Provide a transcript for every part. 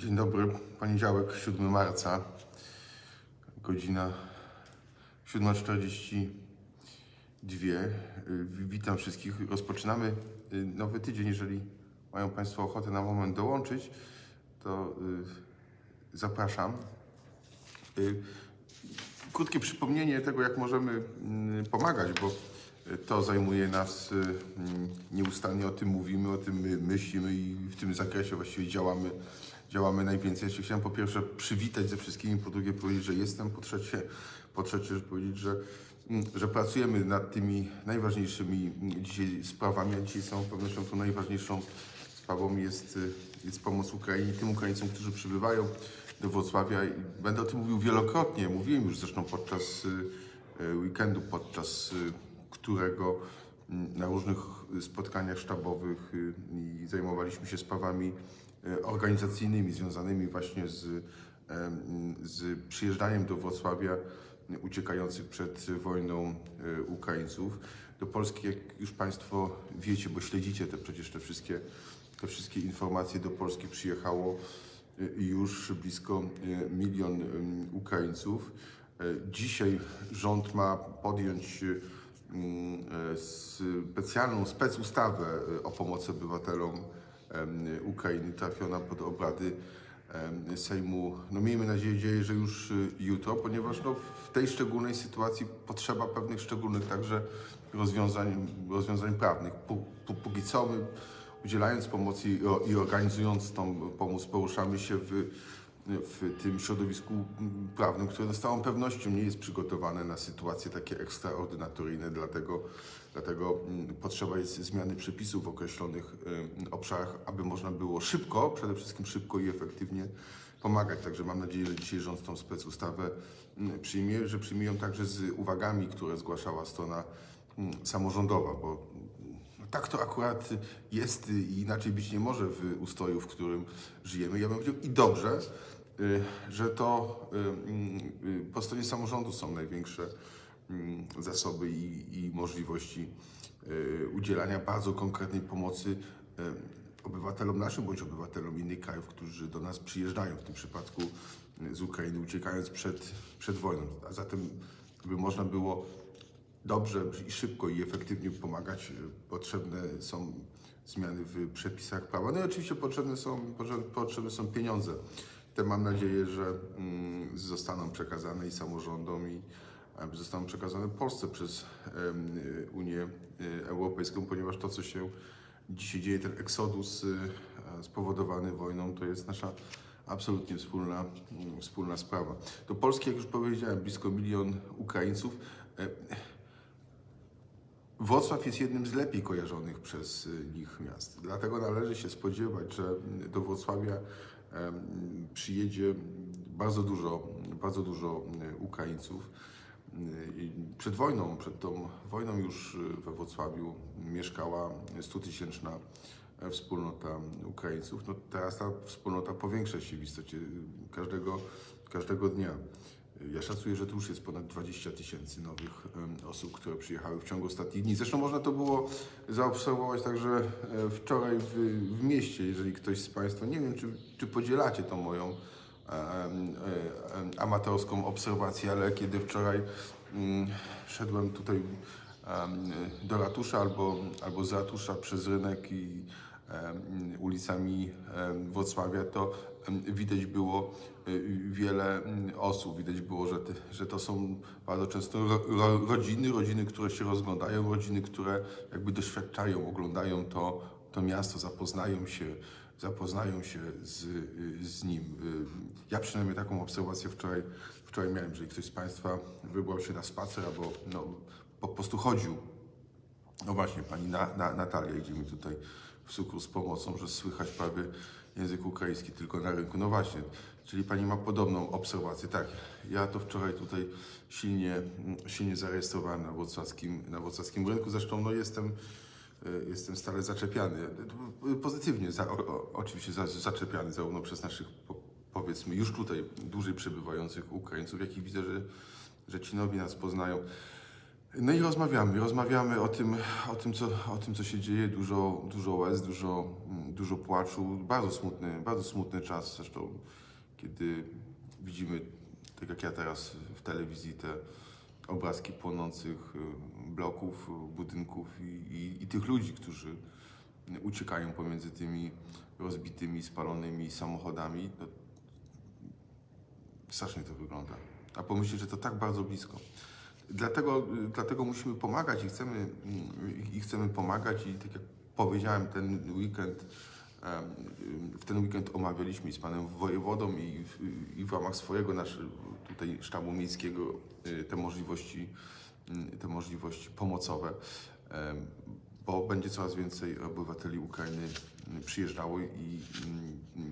Dzień dobry, poniedziałek, 7 marca, godzina 7.42. Y, Witam wszystkich. Rozpoczynamy y, nowy tydzień. Jeżeli mają Państwo ochotę na moment dołączyć, to y, zapraszam. Krótkie przypomnienie tego, jak możemy mm, pomagać, bo to zajmuje nas mm, nieustannie, o tym mówimy, o tym my myślimy i w tym zakresie właściwie działamy, działamy najwięcej. Ja się chciałem po pierwsze przywitać ze wszystkimi, po drugie powiedzieć, że jestem, po trzecie, po trzecie powiedzieć, że, mm, że pracujemy nad tymi najważniejszymi dzisiaj sprawami, a dzisiaj z całą pewnością tą najważniejszą sprawą jest, jest pomoc Ukrainie, tym Ukraińcom, którzy przybywają do Wrocławia. I będę o tym mówił wielokrotnie. Mówiłem już zresztą podczas y, weekendu, podczas y, którego mm, na różnych spotkaniach sztabowych y, i zajmowaliśmy się sprawami organizacyjnymi związanymi właśnie z, z przyjeżdżaniem do Wrocławia uciekających przed wojną y, Ukraińców. Do Polski, jak już Państwo wiecie, bo śledzicie te przecież te wszystkie, te wszystkie informacje, do Polski przyjechało y, już blisko milion Ukraińców. Dzisiaj rząd ma podjąć e, specjalną specustawę o pomocy obywatelom Ukrainy, trafiona pod obrady Sejmu. No miejmy nadzieję, że już y, jutro, ponieważ no, w tej szczególnej sytuacji potrzeba pewnych szczególnych także rozwiązań, rozwiązań prawnych. Pó- pó- Póki co my udzielając pomocy i organizując tą pomoc, poruszamy się w, w tym środowisku prawnym, które z całą pewnością nie jest przygotowane na sytuacje takie ekstraordynatoryjne, dlatego, dlatego mm, potrzeba jest zmiany przepisów w określonych y, obszarach, aby można było szybko, przede wszystkim szybko i efektywnie pomagać. Także mam nadzieję, że dzisiaj rząd tą specustawę mm, przyjmie, że przyjmie ją także z uwagami, które zgłaszała strona mm, samorządowa, bo no tak to akurat jest i inaczej być nie może w ustroju, w którym żyjemy. Ja bym powiedział i dobrze, że to y, y, po stronie samorządu są największe zasoby i, i możliwości y, udzielania bardzo konkretnej pomocy y, obywatelom naszym bądź obywatelom innych krajów, którzy do nas przyjeżdżają, w tym przypadku y, z Ukrainy, uciekając przed, przed wojną. A zatem, by można było dobrze i szybko i efektywnie pomagać. Potrzebne są zmiany w przepisach prawa. No i oczywiście potrzebne są, potrze- potrzebne są pieniądze. Te mam nadzieję, że mm, zostaną przekazane i samorządom i e, zostaną przekazane Polsce przez y, Unię y, Europejską, ponieważ to, co się dzisiaj dzieje, ten eksodus y, e, spowodowany wojną, to jest nasza absolutnie wspólna, mm, wspólna sprawa. Do Polski, jak już powiedziałem, blisko milion Ukraińców. E, Wrocław jest jednym z lepiej kojarzonych przez nich miast. Dlatego należy się spodziewać, że do Wrocławia przyjedzie bardzo dużo, bardzo dużo y, Ukraińców. I Przed wojną, przed tą wojną już y, we Wrocławiu mieszkała 100-tysięczna wspólnota Ukraińców. No teraz ta wspólnota powiększa się w istocie każdego, każdego dnia. Ja szacuję, że to już jest ponad 20 tysięcy nowych osób, które przyjechały w ciągu ostatnich dni. Zresztą można to było zaobserwować także e, wczoraj w, w mieście, jeżeli ktoś z Państwa, nie wiem, czy, czy podzielacie tą moją e, em, amatorską obserwację, ale kiedy wczoraj mm, szedłem tutaj do ratusza albo, albo z ratusza przez rynek i ulicami Wrocławia, to widać było y, wiele mm, osób. Widać było, że, te, że to są bardzo często ro, ro, rodziny, rodziny, które się rozglądają, rodziny, które jakby doświadczają, oglądają to, to miasto, zapoznają się, zapoznają się z, z nim. Y, Ja przynajmniej taką obserwację wczoraj, wczoraj miałem, jeżeli ktoś z Państwa wybrał się na spacer albo no, po prostu chodził no właśnie, pani na, na, Natalia idzie mi tutaj w sukru z pomocą, że słychać prawie język ukraiński tylko na rynku. No właśnie, czyli pani ma podobną obserwację. Tak, ja to wczoraj tutaj silnie, mm, silnie zarejestrowałem na wrocławskim, na wrocławskim rynku. Zresztą no jestem, y, jestem stale zaczepiany, y, pozytywnie za, o, oczywiście za, zaczepiany zarówno przez naszych po, powiedzmy już tutaj dłużej przebywających Ukraińców, jak i widzę, że, że ci nowi nas poznają. No i rozmawiamy, rozmawiamy o tym, o tym, co, o tym, co się dzieje, dużo, dużo łez, dużo, mm, dużo płaczu, bardzo smutny, bardzo smutny czas zresztą, kiedy widzimy, tak jak ja teraz w telewizji, te obrazki płonących y, bloków, y, budynków i, i, i tych ludzi, którzy uciekają pomiędzy tymi rozbitymi, spalonymi samochodami. No, strasznie to wygląda. A pomyśleć, że to tak bardzo blisko. Dlatego, y, dlatego musimy pomagać i chcemy, i chcemy pomagać. I tak jak powiedziałem, ten weekend, y, w ten weekend omawialiśmy z panem wojewodą i w, i w ramach swojego naszego tutaj sztabu miejskiego y, te możliwości, mm, te możliwości pomocowe, bo będzie coraz więcej obywateli Ukrainy mm, przyjeżdżało i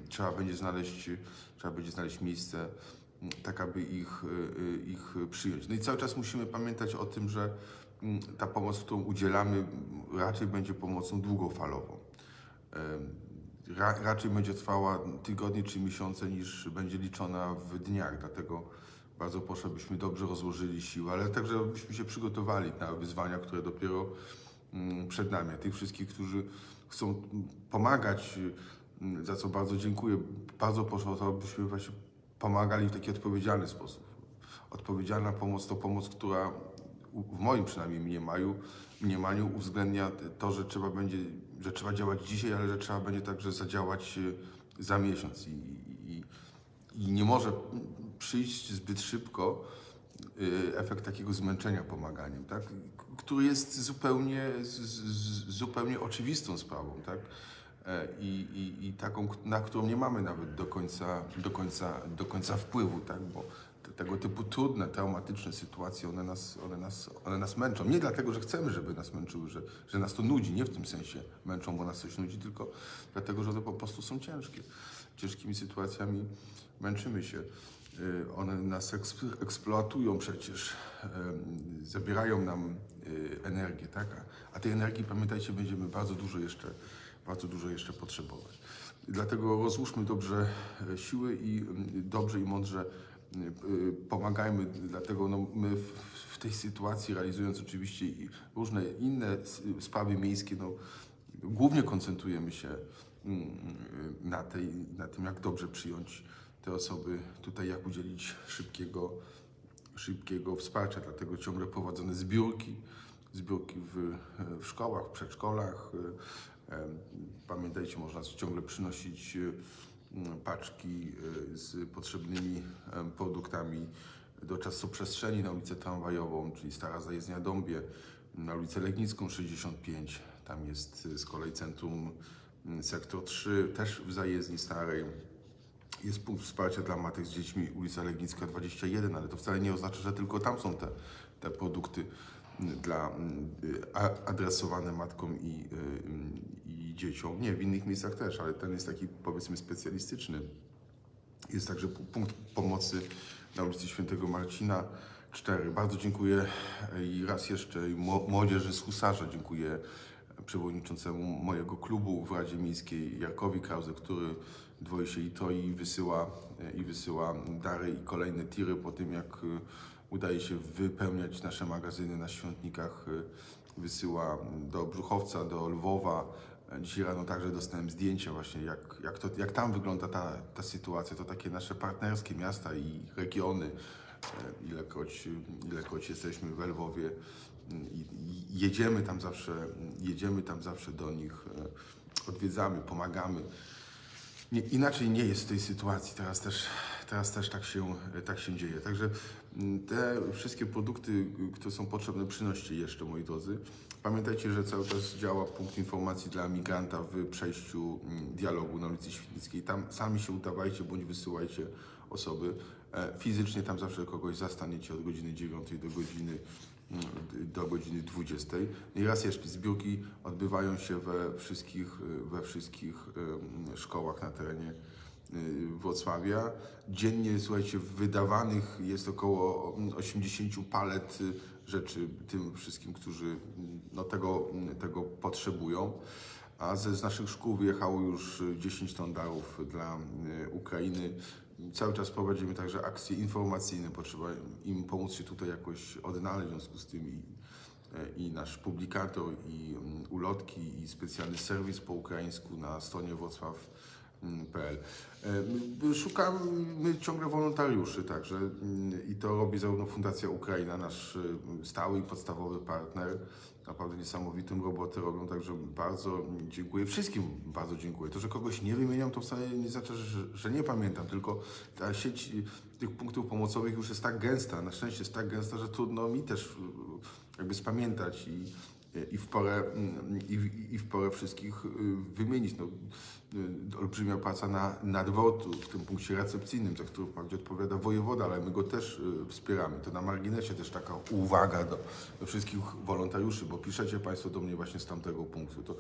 trzeba będzie znaleźć, trzeba będzie znaleźć miejsce, tak aby ich, y, y, ich przyjąć. No i cały czas musimy pamiętać o tym, że mm, ta pomoc, którą udzielamy, raczej będzie pomocą długofalową. Raczej będzie trwała tygodnie czy miesiące, niż będzie liczona w dniach. Dlatego bardzo proszę, byśmy dobrze rozłożyli siły, ale także byśmy się przygotowali na wyzwania, które dopiero mm, przed nami. A tych wszystkich, którzy chcą pomagać, mm, za co bardzo dziękuję, bardzo proszę o to, abyśmy właśnie pomagali w taki odpowiedzialny sposób. Odpowiedzialna pomoc to pomoc, która w moim przynajmniej mniemaniu, mniemaniu uwzględnia to, że trzeba będzie, że trzeba działać dzisiaj, ale że trzeba będzie także zadziałać e, za miesiąc i, i, i nie może przyjść zbyt szybko y, efekt takiego zmęczenia pomaganiem, tak? Który jest zupełnie, z, z, zupełnie oczywistą sprawą. Tak? E, I, i, I taką, na którą nie mamy nawet do końca, do końca, do końca wpływu, tak? bo te, tego typu trudne, traumatyczne sytuacje, one nas, one, nas, one nas męczą. Nie dlatego, że chcemy, żeby nas męczyły, że, że nas to nudzi, nie w tym sensie męczą, bo nas coś nudzi, tylko dlatego, że to po prostu są ciężkie. Ciężkimi sytuacjami męczymy się. Y, One nas eks- eksploatują przecież, em, zabierają nam energię, tak? A tej energii, pamiętajcie, będziemy bardzo dużo jeszcze, bardzo dużo jeszcze potrzebować. Dlatego rozłóżmy dobrze e, siły i mm, dobrze i mądrze y, y, pomagajmy. Dlatego no, my w, tej sytuacji, realizując oczywiście różne inne sprawy miejskie, no, głównie koncentrujemy się mm, na, tej, na tym, jak dobrze przyjąć te osoby, tutaj jak udzielić szybkiego, szybkiego wsparcia. Dlatego ciągle prowadzone zbiórki, zbiórki w, w szkołach, w przedszkolach. Em, Pamiętajcie, można ciągle przynosić em, paczki e, z potrzebnymi produktami do czasoprzestrzeni na ulicę Tramwajową, czyli Stara Zajezdnia Dąbie, na ulicę Legnicką 65. Tam jest e, z kolei centrum sektor 3, też w Zajezdni Starej. Jest punkt wsparcia dla matek z dziećmi, ulica Legnicka 21, ale to wcale nie oznacza, że tylko tam są te, te produkty dla, adresowane matkom i dzieciom. Nie, w innych miejscach też, ale ten jest taki powiedzmy specjalistyczny. Jest także pu- punkt pomocy na ulicy Świętego Marcina 4. Bardzo dziękuję e, i raz jeszcze młodzieży z Husarza dziękuję przewodniczącemu mojego klubu w Radzie Miejskiej Jarkowi Krause, który dwoi się i to i wysyła, e, i wysyła dary i kolejne tiry po tym, jak e, udaje się wypełniać nasze magazyny na świątnikach. e, Wysyła do Brzuchowca, do Lwowa. Dzisiaj rano także dostałem zdjęcia właśnie, jak, jak, to, jak tam wygląda ta, ta sytuacja. To takie nasze partnerskie miasta i regiony. E, Ilekroć, ilekroć jesteśmy w Lwowie mm, i, i jedziemy tam zawsze, jedziemy tam zawsze do nich, e, odwiedzamy, pomagamy. Nie, inaczej nie jest w tej sytuacji. Teraz też, teraz też tak, się, tak się dzieje. Także mm, te wszystkie produkty, które są potrzebne, przynoście jeszcze, moi drodzy. Pamiętajcie, że cały czas działa punkt informacji dla migranta w przejściu mm, dialogu na ulicy Świdnickiej. Tam sami się udawajcie bądź wysyłajcie osoby. E, Fizycznie tam zawsze kogoś zastaniecie od godziny 9 do godziny mm, do godziny 20. I raz jeszcze zbiórki odbywają się we wszystkich, we wszystkich szkołach na terenie Wrocławia. Dziennie, słuchajcie, wydawanych jest około mm, 80 palet y, rzeczy tym wszystkim, którzy mm, no, tego, mm, tego potrzebują. A ze, z naszych szkół wyjechało już y, 10 ton darów dla y, Ukrainy. Cały czas prowadzimy także akcje informacyjne, potrzeba im pomóc się tutaj jakoś odnaleźć w związku z tym i i nasz publikator, i mm, ulotki, i specjalny serwis po ukraińsku na stronie wrocław.pl. E, my Szukamy ciągle wolontariuszy także mm, i to robi zarówno Fundacja Ukraina, nasz e, stały i podstawowy partner. Naprawdę niesamowitą robotę robią, także bardzo dziękuję. Wszystkim bardzo dziękuję. To, że kogoś nie wymieniam, to wcale nie znaczy, że, że nie pamiętam, tylko ta sieć tych punktów pomocowych już jest tak gęsta, na szczęście jest tak gęsta, że trudno mi też e, jakby spamiętać i, i, w, porę, mm, i, w- i w porę wszystkich y, wymienić. No, y, olbrzymia praca na, nadwortu w tym punkcie recepcyjnym, za który wprawdzie odpowiada wojewoda, ale my go też y, wspieramy. To na marginesie też taka uwaga do, do wszystkich wolontariuszy, bo piszecie Państwo do mnie właśnie z tamtego punktu. To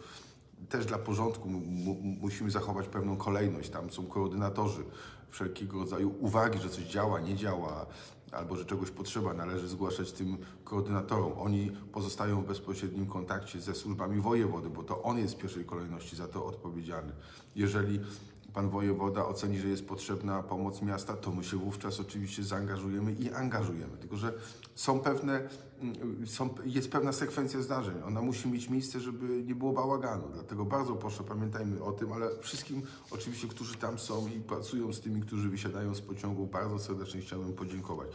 też dla porządku mu- mu- musimy zachować pewną kolejność. Tam są koordynatorzy wszelkiego rodzaju uwagi, że coś działa, nie działa, albo że czegoś potrzeba, należy zgłaszać tym koordynatorom. Oni pozostają w bezpośrednim kontakcie ze służbami wojewody, bo to on jest w pierwszej kolejności za to odpowiedzialny. Jeżeli pan wojewoda oceni, że jest potrzebna pomoc miasta, to my się wówczas oczywiście zaangażujemy i angażujemy. Tylko, że są pewne, mm, są, jest pewna sekwencja zdarzeń. Ona musi mieć miejsce, żeby nie było bałaganu. Dlatego bardzo proszę, pamiętajmy o tym, ale wszystkim oczywiście, którzy tam są i pracują z tymi, którzy wysiadają z pociągu, bardzo serdecznie chciałbym podziękować.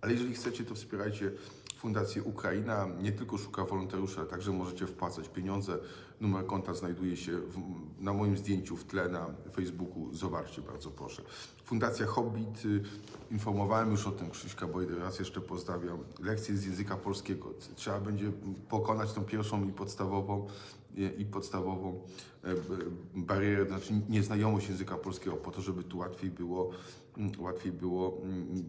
Ale jeżeli chcecie, to wspierajcie Fundację Ukraina. Nie tylko szuka wolontariuszy, ale także możecie wpłacać pieniądze. Numer konta znajduje się w, na moim zdjęciu w tle na Facebooku. Zobaczcie, bardzo proszę. Fundacja Hobbit. y, Informowałem już o tym Krzyśka, bo raz jeszcze pozdrawiam. Lekcje z języka polskiego. Trzeba będzie pokonać tą pierwszą i podstawową i i podstawową e, barierę, znaczy nieznajomość języka polskiego, po to, żeby tu łatwiej było, mm, łatwiej było, mm,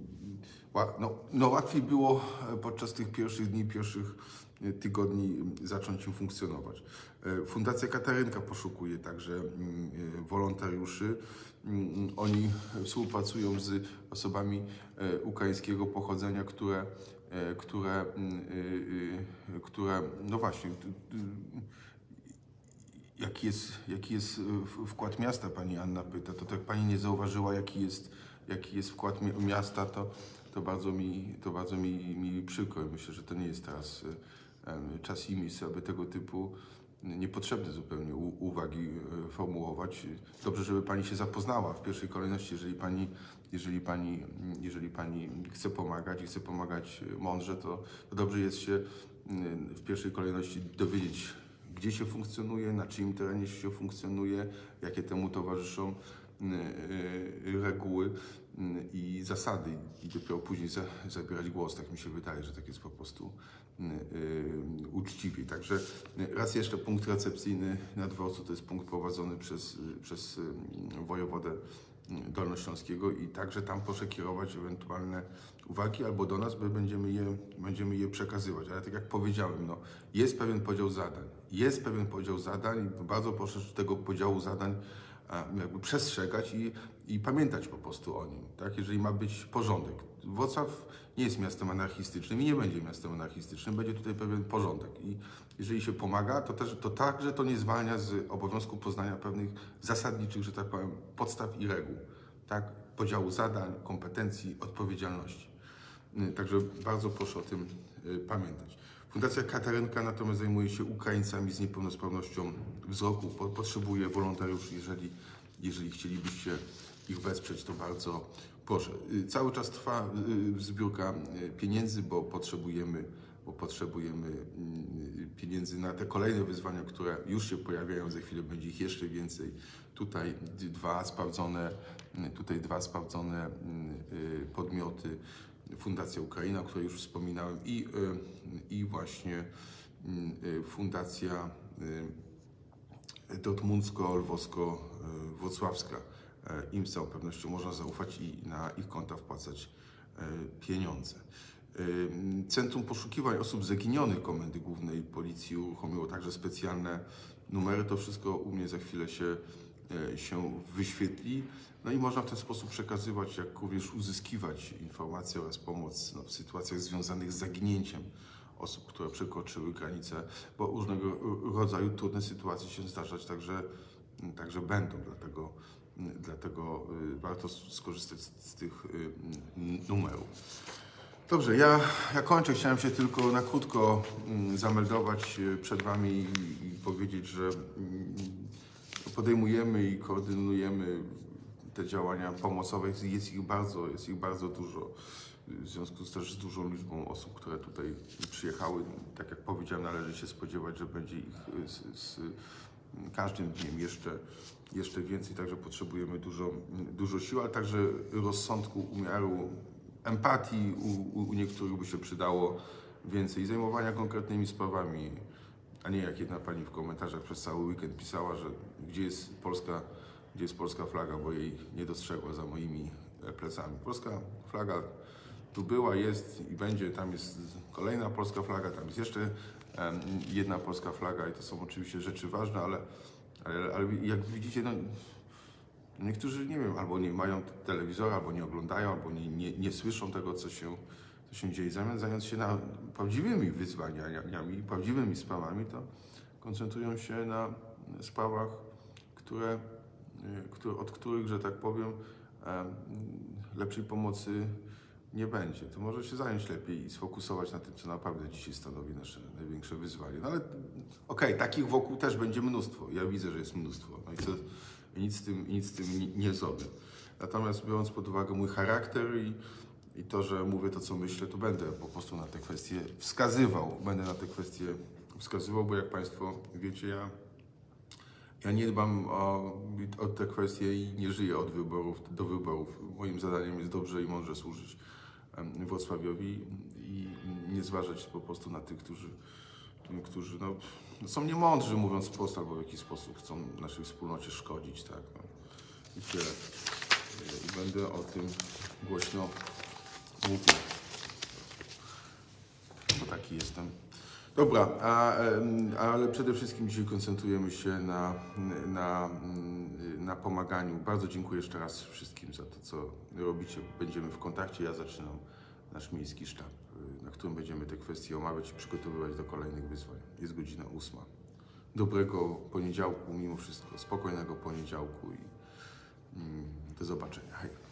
no, no łatwiej było e, podczas tych pierwszych dni, pierwszych e, tygodni zacząć im funkcjonować. E, Fundacja Katarynka poszukuje także wolontariuszy. Oni współpracują z osobami ukraińskiego pochodzenia, które, które, które no właśnie, Jaki jest, jaki jest wkład miasta, pani Anna pyta. To tak pani nie zauważyła, jaki jest, jaki jest wkład mi- miasta, to, to bardzo, mi, to bardzo mi, mi przykro. Myślę, że to nie jest teraz y, czas i miejsce, aby tego typu niepotrzebne zupełnie uwagi y, formułować. Dobrze, żeby pani się zapoznała w pierwszej kolejności, jeżeli pani, jeżeli pani, jeżeli pani chce pomagać i chce pomagać y, mądrze, to, to dobrze jest się w pierwszej kolejności dowiedzieć, gdzie się funkcjonuje, na czyim terenie się funkcjonuje, jakie temu towarzyszą reguły i zasady i dopiero później za, zabierać głos. Tak mi się wydaje, że tak jest po prostu y, y, uczciwiej. Także y, raz jeszcze punkt recepcyjny na dworcu to jest punkt prowadzony przez, y, przez y, wojewodę Dolnośląskiego i także tam proszę kierować ewentualne uwagi albo do nas, bo będziemy je, będziemy je przekazywać. Ale tak jak powiedziałem, no, jest pewien podział zadań. Jest pewien podział zadań i bardzo proszę tego podziału zadań jakby przestrzegać i, i pamiętać po prostu o nim, tak? jeżeli ma być porządek. Wrocław nie jest miastem anarchistycznym i nie będzie miastem anarchistycznym, będzie tutaj pewien porządek i jeżeli się pomaga, to, też, to także to nie zwalnia z obowiązku poznania pewnych zasadniczych, że tak powiem, podstaw i reguł, tak? podziału zadań, kompetencji, odpowiedzialności. Y, Także bardzo proszę o tym y, pamiętać. Fundacja Katarynka natomiast zajmuje się Ukraińcami z niepełnosprawnością wzroku. Po- Potrzebuje wolontariuszy, jeżeli, jeżeli chcielibyście ich wesprzeć, to bardzo proszę. Y, Cały czas trwa y, zbiórka y, pieniędzy, bo potrzebujemy, bo potrzebujemy mm, pieniędzy na te kolejne wyzwania, które już się pojawiają. Za chwilę będzie ich jeszcze więcej. Tutaj dwa sprawdzone, tutaj dwa sprawdzone podmioty. Fundacja Ukraina, o której już wspominałem i, i właśnie Fundacja Dortmundzko-Lwowsko-Wrocławska. E, Im z całą pewnością można zaufać i na ich konta wpłacać e, pieniądze. Y, Centrum Poszukiwań Osób Zaginionych Komendy Głównej Policji uruchomiło także specjalne numery. To wszystko u mnie za chwilę się, e, się wyświetli. No i można w ten sposób przekazywać, jak również uzyskiwać informacje oraz pomoc no, w sytuacjach związanych z zaginięciem osób, które przekroczyły granice, bo różnego rodzaju trudne sytuacje się zdarzać także, także będą. Dlatego, dlatego y, warto skorzystać z, tych y, numerów. Dobrze, ja, ja kończę. Chciałem się tylko na krótko mm, zameldować e, przed Wami i, powiedzieć, że mm, podejmujemy i koordynujemy te działania pomocowe. Jest- ich bardzo, jest ich bardzo dużo. W związku z też z dużą liczbą osób, które tutaj przyjechały, tak jak powiedziałem, należy się spodziewać, że będzie ich z, z każdym dniem jeszcze, jeszcze więcej, także potrzebujemy dużo, dużo sił, ale także rozsądku, umiaru, empatii u, u, niektórych by się przydało więcej, zajmowania konkretnymi sprawami, a nie jak jedna pani w komentarzach przez cały weekend pisała, że gdzie jest polska, gdzie jest polska flaga, bo jej nie dostrzegła za moimi e, plecami. Polska flaga tu była, jest i będzie, tam jest kolejna polska flaga, tam jest jeszcze jedna polska flaga i to są oczywiście rzeczy ważne, ale, ale, ale jak widzicie, no, niektórzy, nie wiem, albo nie mają telewizora, albo nie oglądają, albo nie, nie, nie słyszą tego, co się, co się dzieje. Zamiast zająć się na prawdziwymi wyzwaniami, prawdziwymi sprawami, to koncentrują się na sprawach, które, y, które, od których, że tak powiem, em, lepszej pomocy nie będzie. To może się zająć lepiej i sfokusować na tym, co naprawdę dzisiaj stanowi nasze największe wyzwanie. No ale okej, takich wokół też będzie mnóstwo. Ja widzę, że jest mnóstwo. No i, co, nic z tym, nic z tym nie zrobię. Natomiast biorąc pod uwagę mój charakter i, i to, że mówię to, co myślę, to będę po prostu na te kwestie wskazywał. Będę na te kwestie wskazywał, bo jak Państwo wiecie, ja ja nie dbam o, o te kwestie i nie żyję od wyborów do wyborów. Moim zadaniem jest dobrze i mądrze służyć em, Wrocławiowi i nie zważać po prostu na tych, którzy, którzy no, są niemądrzy, mówiąc wprost, albo w jakiś sposób chcą naszej wspólnocie szkodzić. Tak? No. I tyle. I będę o tym głośno mówił. Bo taki jestem. Dobra, a, ale przede wszystkim dzisiaj koncentrujemy się na, na, na pomaganiu. Bardzo dziękuję jeszcze raz wszystkim za to, co robicie. Będziemy w kontakcie. Ja zaczynam nasz miejski sztab, y, na którym będziemy te kwestie omawiać i przygotowywać do kolejnych wyzwań. Jest godzina ósma. Dobrego poniedziałku, mimo wszystko, spokojnego poniedziałku i mm, do zobaczenia. Hej.